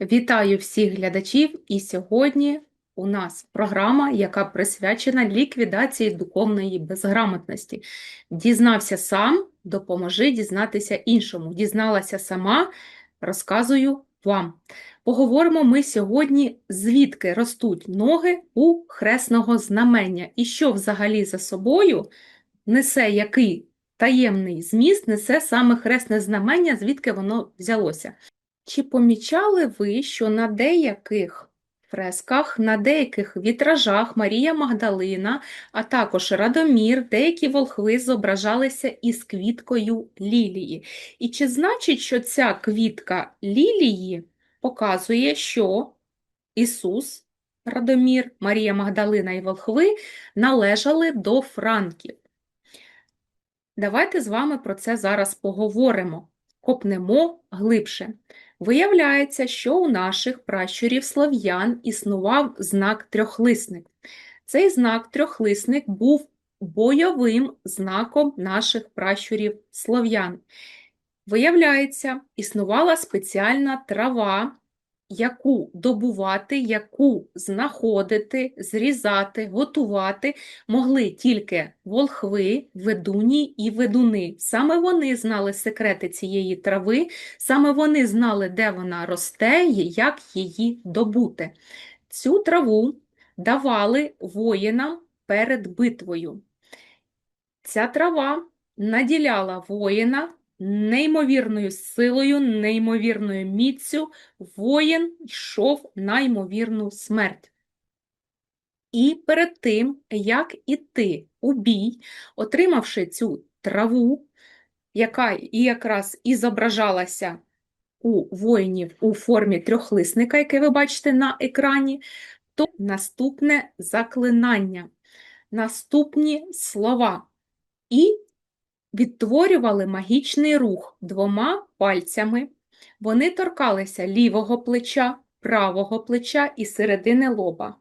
Вітаю всіх глядачів, і сьогодні у нас програма, яка присвячена ліквідації духовної безграмотності. Дізнався сам, допоможи дізнатися іншому. Дізналася сама, розказую вам. Поговоримо ми сьогодні, звідки ростуть ноги у хресного знамення, і що взагалі за собою несе який таємний зміст, несе саме хресне знамення, звідки воно взялося. Чи помічали ви, що на деяких фресках, на деяких вітражах Марія Магдалина, а також Радомір, деякі волхви зображалися із квіткою лілії? І чи значить, що ця квітка лілії показує, що Ісус, Радомір, Марія Магдалина і волхви належали до франків? Давайте з вами про це зараз поговоримо, копнемо глибше. Виявляється, що у наших пращурів слов'ян існував знак трьохлисник. Цей знак трьохлисник був бойовим знаком наших пращурів слов'ян. Виявляється, існувала спеціальна трава, яку добувати, яку знаходити, зрізати, готувати могли тільки волхви, ведуні і ведуни. Саме вони знали секрети цієї трави, саме вони знали, де вона росте і як її добути. Цю траву давали воїнам перед битвою. Ця трава наділяла воїна неймовірною силою, неймовірною міцю, воїн йшов на ймовірну смерть. І перед тим, як іти у бій, отримавши цю траву, яка і якраз і зображалася у воїнів у формі трьохлисника, яке ви бачите на екрані, то наступне заклинання, наступні слова. І відтворювали магічний рух двома пальцями. Вони торкалися лівого плеча, правого плеча і середини лоба.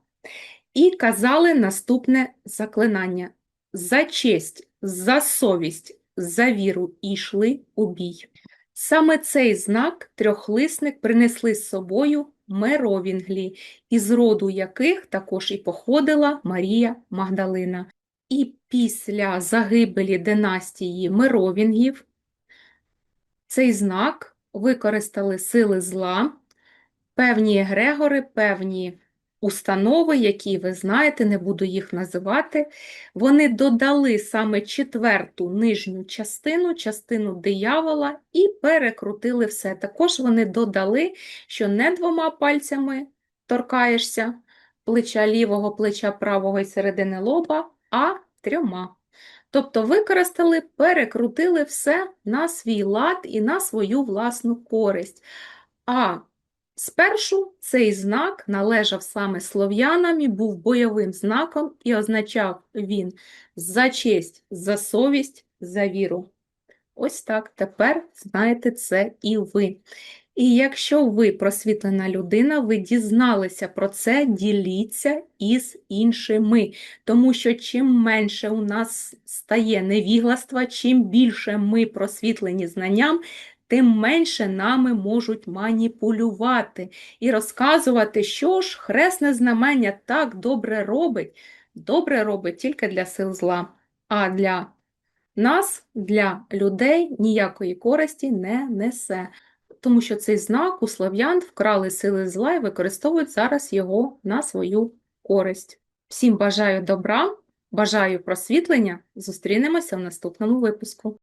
І казали наступне заклинання: за честь, за совість, за віру ішли у бій. Саме цей знак трьохлисник принесли з собою меровінглі, із роду яких також і походила Марія Магдалина. І після загибелі династії Меровінгів цей знак використали сили зла, певні егрегори, певні установи, які ви знаєте, не буду їх називати, вони додали саме четверту нижню частину, частину диявола, і перекрутили все. Також вони додали, що не двома пальцями торкаєшся плеча лівого, плеча правого і середини лоба, а трьома. Тобто використали, перекрутили все на свій лад і на свою власну користь. А спершу цей знак належав саме слов'янам і був бойовим знаком, і означав він за честь, за совість, за віру. Ось так, тепер знаєте це і ви. І якщо ви просвітлена людина, ви дізналися про це, діліться із іншими. Тому що чим менше у нас стає невігластва, чим більше ми просвітлені знанням, тим менше нами можуть маніпулювати і розказувати, що ж хресне знамення так добре робить. Добре робить тільки для сил зла, а для нас, для людей, ніякої користі не несе тому що цей знак у слав'ян вкрали сили зла і використовують зараз його на свою користь. Всім бажаю добра, бажаю просвітлення. Зустрінемося в наступному випуску.